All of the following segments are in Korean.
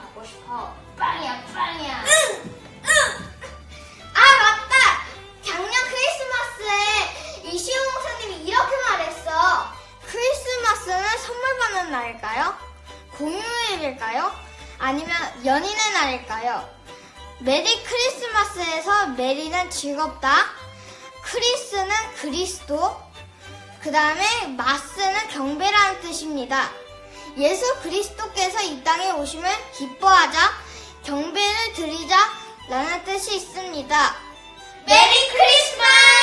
받고 싶어. 빵이야, 빵이야. 아, 맞다! 작년 크리스마스에 이시호 목사님이 이렇게 말했어. 크리스마스는 선물 받는 날일까요? 공휴일일까요? 아니면 연인의 날일까요? 메리 크리스마스에서 메리는 즐겁다. 크리스는 그리스도. 그 다음에 마스는 경배라는 뜻입니다. 예수 그리스도께서 이 땅에 오심을 기뻐하자, 경배를 드리자 라는 뜻이 있습니다. 메리 크리스마스!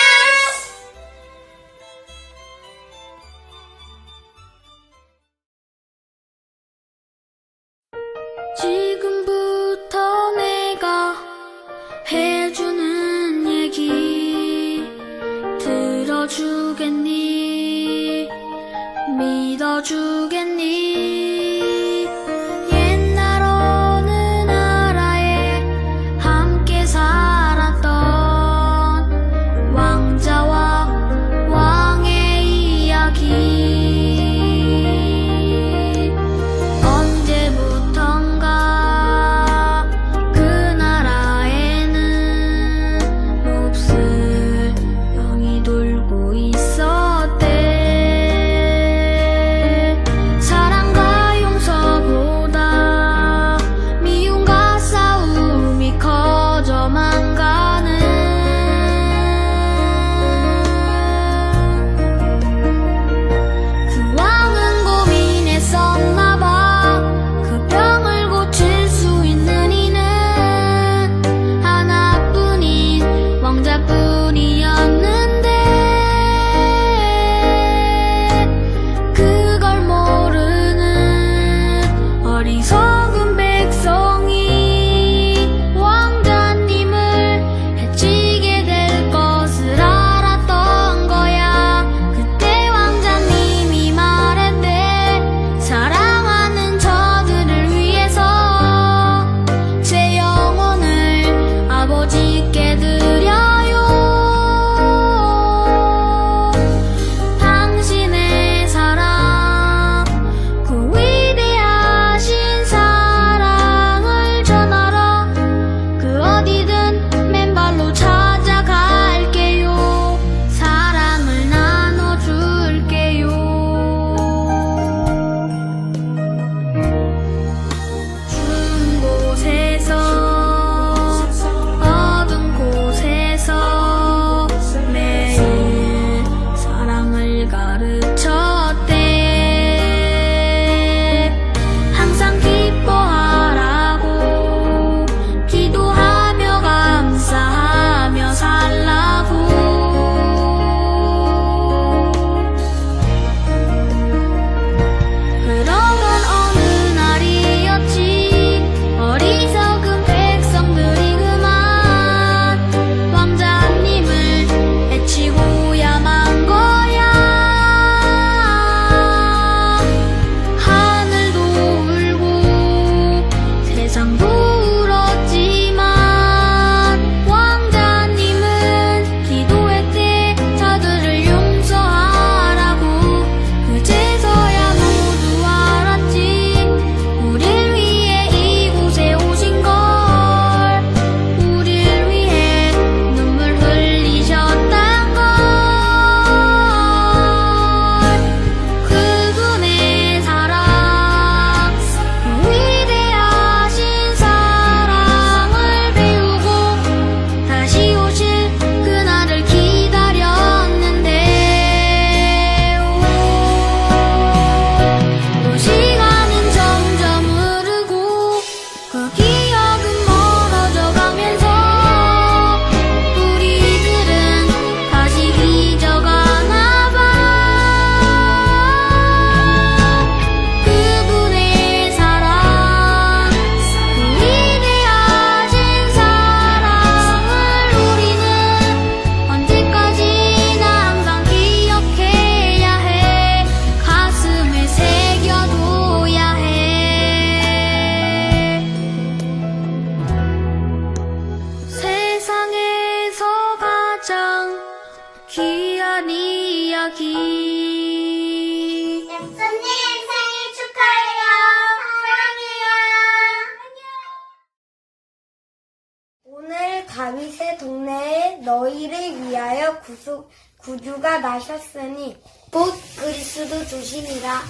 위하여 구수, 구주가 나셨으니 곧 그리스도 조심이라.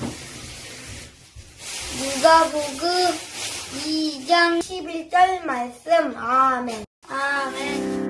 누가복음 2장 11절 말씀 아멘. 아멘.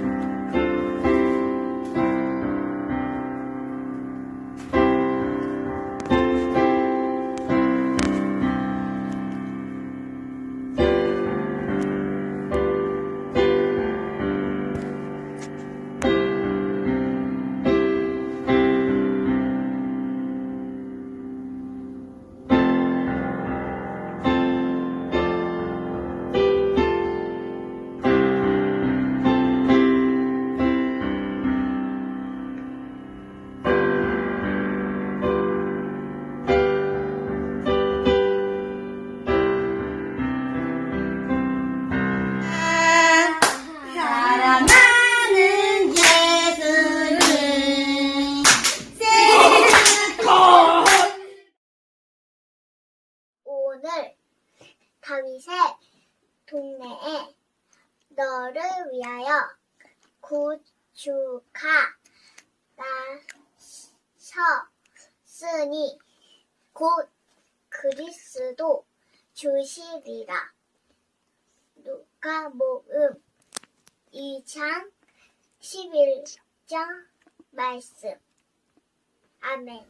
동네에 너를 위하여 구주가 나셨으니 곧 그리스도 주시리라. 누가복음 2장 11장 말씀. 아멘.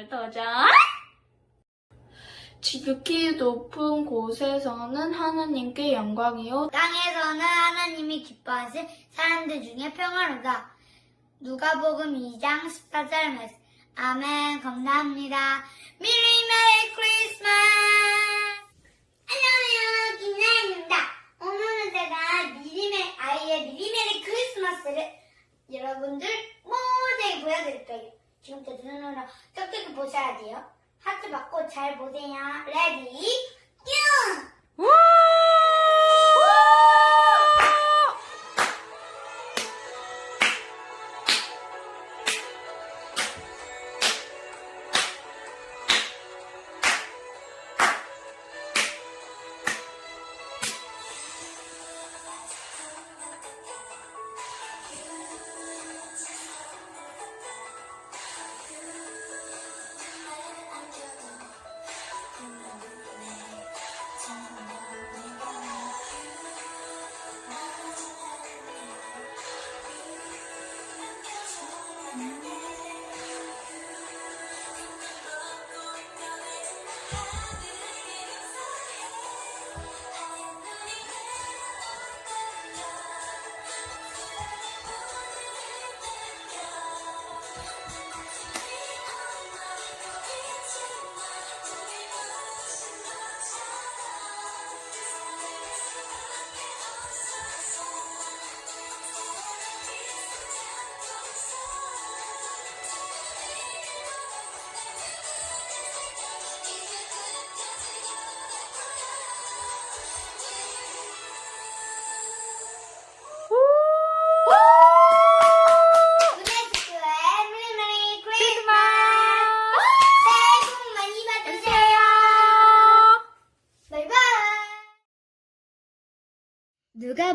된장을 터자. 지극히 높은 곳에서는 하나님께 영광이요. 땅에서는 하나님이 기뻐하실 사람들 중에 평화로다. 누가복음 2장 14절 말씀. 아멘. 감사합니다. 미리 메리 크리스마스! 안녕하세요. 김나입니다. 오늘은 제가 미리메, 아이의 미리 메리 크리스마스를 여러분들 모두에게 보여드릴 거예요. 지금부터 눈으로 똑똑히 보셔야 돼요. 하트 받고 잘 보세요. 레디, 뀨!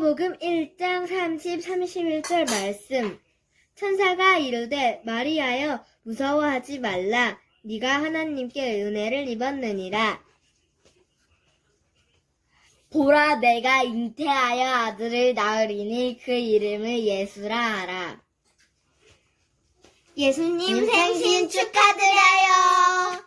누가복음 1장 30, 31절 말씀. 천사가 이르되 마리아여 무서워하지 말라. 네가 하나님께 은혜를 입었느니라. 보라 내가 잉태하여 아들을 낳으리니 그 이름을 예수라 하라. 예수님 생신 축하드려요.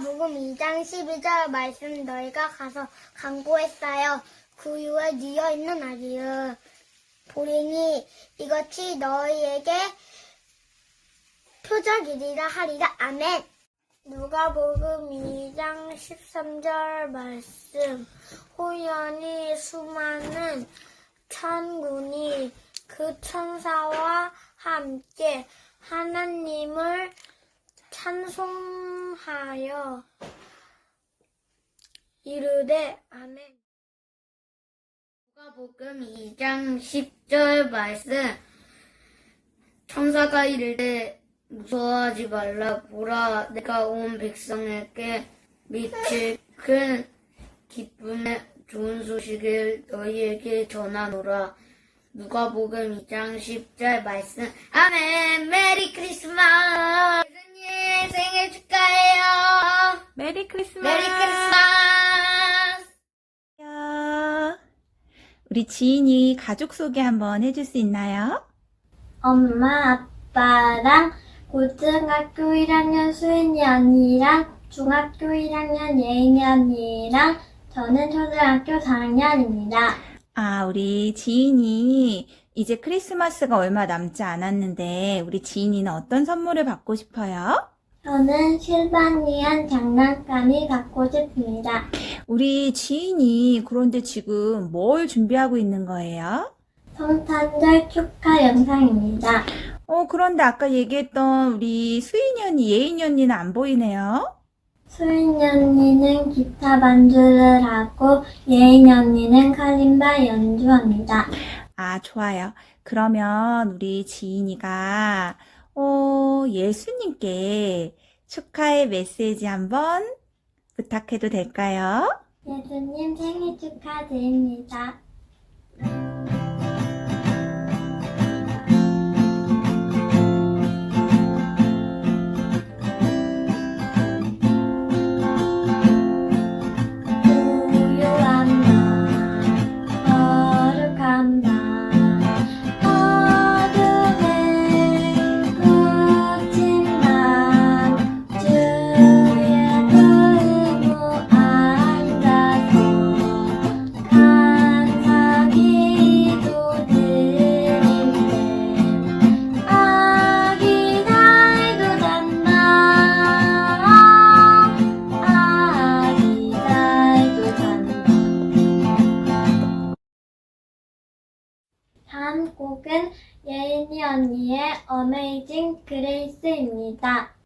누가복음 2장 12절 말씀 너희가 가서 강구했어요. 구유에 뉘어 있는 아기여. 보리니 이것이 너희에게 표적이리라 하리라. 아멘. 누가복음 2장 13절 말씀. 호연히 수많은 천군이 그 천사와 함께 하나님을 찬송하여 이르되 아멘. 누가복음 2장 10절 말씀. 천사가 이르되 무서워하지 말라 보라 내가 온 백성에게 미칠 큰 기쁨의 좋은 소식을 너희에게 전하노라. 누가복음 2장 10절 말씀. 아멘. 메리 크리스마스. 메리 크리스마스. 메리 크리스마스. 우리 지인이 가족 소개 한번 해줄 수 있나요? 엄마, 아빠랑 고등학교 1학년 수인이 언니랑 중학교 1학년 예인이 언니랑 저는 초등학교 4학년입니다. 아, 우리 지인이 이제 크리스마스가 얼마 남지 않았는데 우리 지인이는 어떤 선물을 받고 싶어요? 저는 실바니안 장난감이 갖고 싶습니다. 우리 지인이 그런데 지금 뭘 준비하고 있는 거예요? 성탄절 축하 영상입니다. 어, 그런데 아까 얘기했던 우리 수인이 언니, 예인이 언니는 안 보이네요. 수인이 언니는 기타 반주를 하고 예인이 언니는 칼림바 연주합니다. 아, 좋아요. 그러면 우리 지인이가, 어, 예수님께 축하의 메시지 한번 부탁해도 될까요? 예수님 생일 축하드립니다. 어메이징 그레이스입니다.